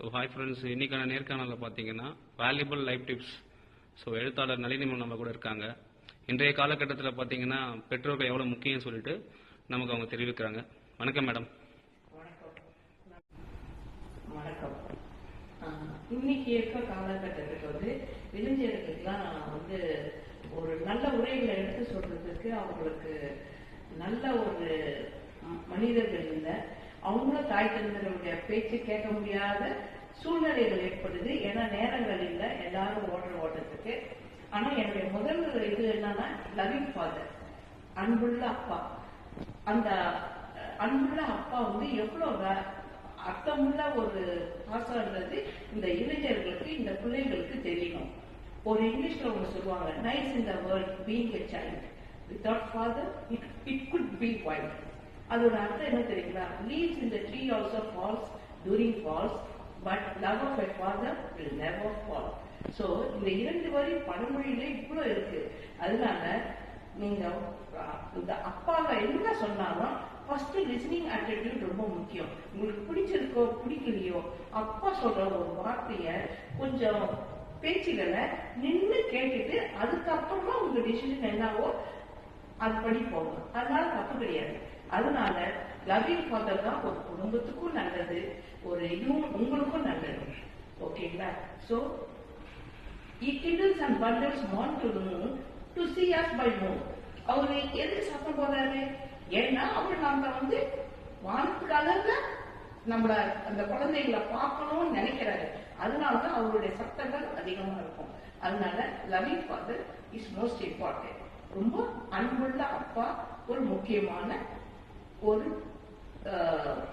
So hi friends இன்றைக்கான நேர்காணலில் பார்த்தீங்கன்னா வேல்யூபிள் லைஃப் டிப்ஸ் ஸோ எழுத்தாளர் நளினிமன் நம்ம கூட இருக்காங்க. இன்றைய காலகட்டத்தில் பார்த்தீங்கன்னா பெற்றோர்கள் எவ்வளோ முக்கியம் சொல்லிட்டு நமக்கு அவங்க தெரிவிக்கிறாங்க. வணக்கம் மேடம் வணக்கம். இன்னைக்கு இருக்க காலகட்டத்துக்கு வந்து இளைஞர்களுக்கெல்லாம் நான் வந்து ஒரு நல்ல உரைகளை எடுத்து சொல்றதுக்கு அவங்களுக்கு நல்ல ஒரு மனிதர்கள் இல்லை. அவங்களும் தாய் தந்தருடைய பேச்சு கேட்க முடியாத சூழ்நிலைகள் ஏற்படுது. ஏன்னா நேரங்கள் இல்லை. எல்லாரும் ஓடுற ஓட்டத்துக்கு. ஆனா என்னுடைய முதல் இது என்னன்னா லவிங் ஃபாதர் அன்புள்ள அப்பா. அந்த அன்புள்ள அப்பா வந்து எவ்வளவு அர்த்தமுள்ள ஒரு பாசம்ன்றது இந்த இளைஞர்களுக்கு இந்த பிள்ளைங்களுக்கு தெரியணும். ஒரு இங்கிலீஷ்ல ஒண்ணு சொல்லுவாங்க nice in the world being a child without father it it could be wild அதோட அர்த்தம் என்ன தெரியுங்களா? லீவ்ஸ் இந்த tree also falls during falls but love of a father will never fall so இந்த இரண்டு வரி பழமொழியிலே இவ்வளோ இருக்கு. அதனால நீங்க இந்த அப்பாவை என்ன சொன்னாலும் ஃபர்ஸ்ட் லிசனிங் ஆட்டிடியூட் ரொம்ப முக்கியம். உங்களுக்கு பிடிச்சிருக்கோ பிடிக்கலையோ அப்பா சொல்ற ஒரு வார்த்தைய கொஞ்சம் பேச்சுகளை நின்று கேட்டுட்டு அதுக்கப்புறமா உங்க டிசிஷன் என்னவோ அதுபடி போகணும் அதனால தப்பு கிடையாது. அதனால லவ்விங் ஃபாதர் தான் ஒரு குடும்பத்துக்கும் நல்லது ஒரு இதுவும் உங்களுக்கும் நல்லது. ஓகேங்களா so இக்கிண்டல்ஸ் and bundles want to move to see us by move அவரு எது சத்தம் போறாரு? ஏன்னா அவர் நம்ம வந்து வானத்துக்காக நம்மள அந்த குழந்தைகளை பார்க்கணும்னு நினைக்கிறாரு. அதனாலதான் அவருடைய சத்தங்கள் அதிகமா இருக்கும். அதனால loving father is most important ரொம்ப அன்புள்ள அப்பா ஒரு முக்கியமான ஒரு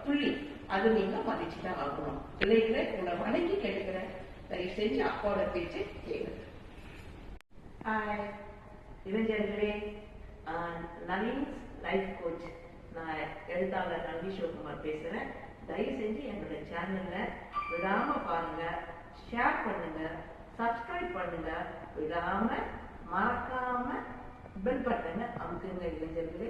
புள்ளி. அது நீங்க மதிச்சுதான் ஆகணும். பிள்ளைகளை உங்களை வணங்கி கேட்கிறேன் தயவு செஞ்சு அப்பாவோட பேச்சு கேளுங்க. இளைஞர்களே நவீன் லைஃப் கோச். நான் எழுத்தாளர் நந்தி சிவகுமார் பேசுறேன். தயவு செஞ்சு என்னோட சேனல்ல விடாம பாருங்க ஷேர் பண்ணுங்க சப்ஸ்கிரைப் பண்ணுங்க. விடாம மறக்காம பெல் பட்டனை அமுக்குங்க இளைஞர்களே.